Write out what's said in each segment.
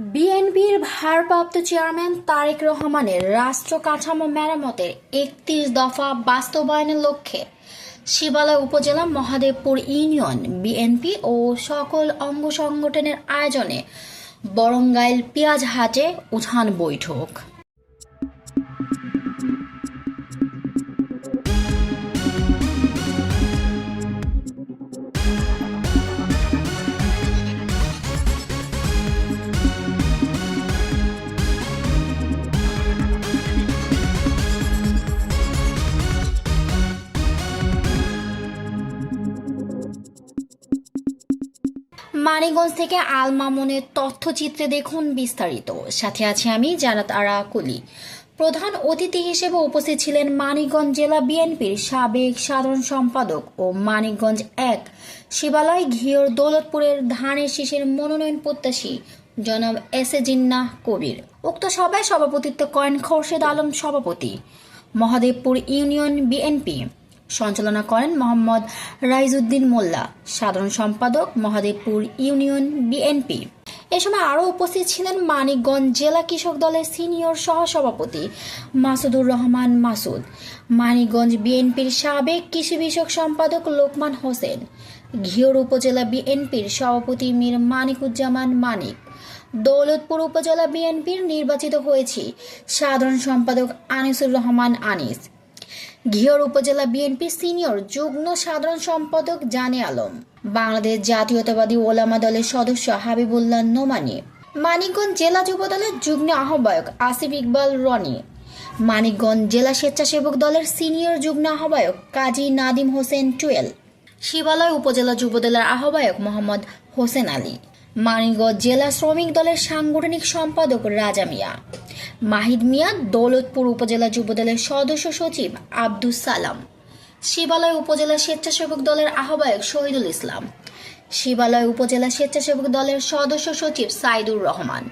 বিএনপির ভারপ্রাপ্ত চেয়ারম্যান তারেক রহমানের রাষ্ট্র কাঠামো মেরামতের একত্রিশ দফা বাস্তবায়নের লক্ষ্যে শিবালয় উপজেলা মহাদেবপুর ইউনিয়ন, বিএনপি ও সকল অঙ্গ সংগঠনের আয়োজনে বরঙ্গাইল পেঁয়াজহাটে উঠান বৈঠক। মানিগঞ্জ থেকে আল মামুনের তথ্যচিত্রে দেখুন বিস্তারিত। সাথে আছি আমি জানাত আরা কুলি প্রধান অতিথি হিসেবে উপস্থিত ছিলেন মানিকগঞ্জ জেলা বিএনপির সাবেক সাধারণ সম্পাদক ও মানিকগঞ্জ এক শিবালয় ঘিওর দৌলতপুরের ধানের শীষের মনোনয়ন প্রত্যাশী জনাব এস এ জিন্নাহ কবির। উক্ত সভায় সভাপতিত্ব করেন খোরশেদ আলম সভাপতি, মহাদেবপুর ইউনিয়ন বিএনপি। সঞ্চালনা করেন মোহাম্মদ রাইজউদ্দিন মোল্লা, সাধারণ সম্পাদক মহাদেবপুর ইউনিয়ন বিএনপি। এ সময় আরও উপস্থিত ছিলেন মানিকগঞ্জ জেলা কৃষক দলের সিনিয়র সহসভাপতি মাসুদুর রহমান মাসুদ, মানিকগঞ্জ বিএনপির সাবেক কৃষি বিষয়ক সম্পাদক লোকমান হোসেন, ঘিওর উপজেলা বিএনপির সভাপতি মীর মানিকুজ্জামান মানিক, দৌলতপুর উপজেলা বিএনপির নির্বাচিত হয়েছি সাধারণ সম্পাদক আনিসুর রহমান আনিস ঘিওর উপজেলা বিএনপি সিনিয়র যুগ্ম সাধারণ সম্পাদক জানে আলম। বাংলাদেশ জাতীয়তাবাদী ওলামা দলের সদস্য হাবিবুল্লাহ নোমানি। মানিকগঞ্জ জেলা যুব দলের যুগ্ম আহ্বায়ক আসিফ ইকবাল রনি। মানিকগঞ্জ জেলা স্বেচ্ছাসেবক দলের সিনিয়র যুগ্ম আহ্বায়ক কাজী নাদিম হোসেন টুয়েল। শিবালয় উপজেলা যুব দলের আহ্বায়ক মোহাম্মদ হোসেন আলী। মানিকগঞ্জ জেলা শ্রমিক দলের সাংগঠনিক সম্পাদক রাজা মিয়া। মাহিদ মিয়া দৌলতপুর উপজেলা যুবদলের সদস্য সচিব আব্দুস সালাম, শিবালয় উপজেলা স্বেচ্ছাসেবক দলের আহ্বায়ক শহীদুল ইসলাম, শিবালয় উপজেলা স্বেচ্ছাসেবক দলের সদস্য সচিব সাইদুর রহমান,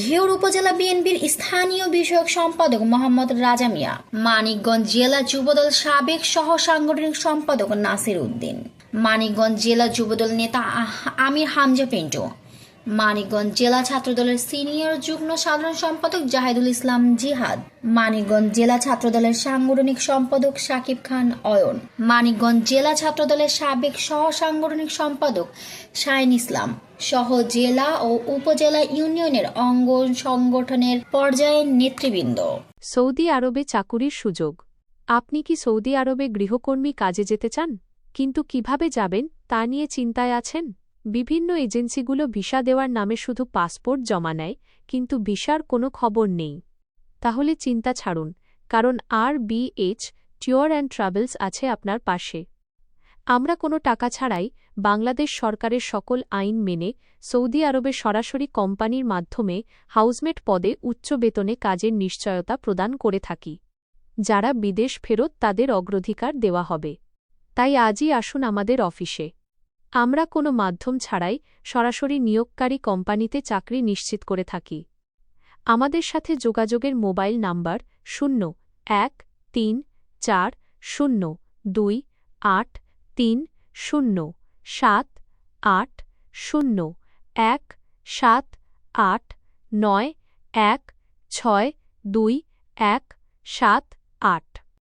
ঘিওর উপজেলা বিএনপির স্থানীয় বিষয়ক সম্পাদক মোহাম্মদ রাজা মিয়া, মানিকগঞ্জ জেলা যুবদল সাবেক সহ সাংগঠনিক সম্পাদক নাসির উদ্দিন, মানিকগঞ্জ জেলা যুবদল নেতা আমির হামজা পিন্টু মানিকগঞ্জ জেলা ছাত্রদলের সিনিয়র যুগ্ম সাধারণ সম্পাদক জাহিদুল ইসলাম জিহাদ, মানিকগঞ্জ জেলা ছাত্রদলের সাংগঠনিক সম্পাদক সাকিব খান অয়ন, মানিকগঞ্জ জেলা ছাত্রদলের সাবেক সহ সাংগঠনিক সম্পাদক শাহিন ইসলাম সহ জেলা ও উপজেলা ইউনিয়নের অঙ্গ সংগঠনের পর্যায়ের নেতৃবৃন্দ। সৌদি আরবে চাকুরির সুযোগ। আপনি কি সৌদি আরবে গৃহকর্মী কাজে যেতে চান? কিন্তু কীভাবে যাবেন তা নিয়ে চিন্তায় আছেন? বিভিন্ন এজেন্সিগুলো ভিসা দেওয়ার নামে শুধু পাসপোর্ট জমা নেয়, কিন্তু ভিসার কোনো খবর নেই। তাহলে চিন্তা ছাড়ুন, কারণ R B H tour and travels আছে আপনার পাশে। আমরা কোনো টাকা ছাড়াই বাংলাদেশ সরকারের সকল আইন মেনে সৌদি আরবে সরাসরি কোম্পানির মাধ্যমে হাউসমেট পদে উচ্চ বেতনে কাজের নিশ্চয়তা প্রদান করে থাকি। যারা বিদেশ ফেরত তাদের অগ্রাধিকার দেওয়া হবে। তাই আজই আসুন আমাদের অফিসে। আমরা কোনো মাধ্যম ছাড়াই সরাসরি নিয়োগকারী কোম্পানিতে চাকরি নিশ্চিত করে থাকি। আমাদের সাথে যোগাযোগের মোবাইল নাম্বার শূন্য, এক, তিন, চার, শূন্য, দুই, আট, তিন, শূন্য, সাত, আট, শূন্য, এক, সাত, আট, নয়, এক, ছয়, দুই, এক, সাত